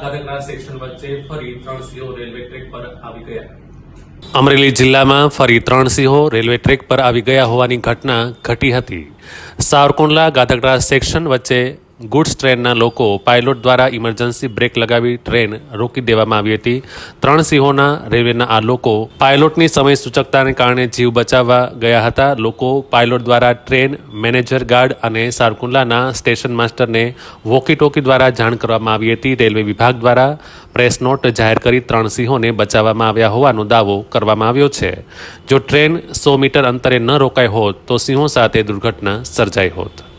ગાદકડા અમરેલી જિલ્લામાં ફરી ત્રણ સિંહો રેલવે ટ્રેક પર આવી ગયા હોવાની ઘટના ઘટી હતી. સાવરકુંડલા ગાધકડા સેક્શન વચ્ચે ગુડ્સ ટ્રેનના લોકો પાયલોટ દ્વારા ઇમરજન્સી બ્રેક લગાવી ટ્રેન રોકી દેવામાં આવી હતી. ત્રણ સિંહોના રેલવેના આ લોકો પાયલોટની સમય સૂચકતાને કારણે જીવ બચાવવા ગયા હતા. લોકો પાયલોટ દ્વારા ટ્રેન મેનેજર ગાર્ડ અને સારકુંડલાના સ્ટેશન માસ્ટરને વોકી ટોકી દ્વારા જાણ કરવામાં આવી હતી. રેલવે વિભાગ દ્વારા પ્રેસ નોટ જાહેર કરી ત્રણ સિંહોને બચાવવામાં આવ્યા હોવાનો દાવો કરવામાં આવ્યો છે. જો ટ્રેન સો મીટર અંતરે ન રોકાઈ હોત તો સિંહો સાથે દુર્ઘટના સર્જાઈ હોત.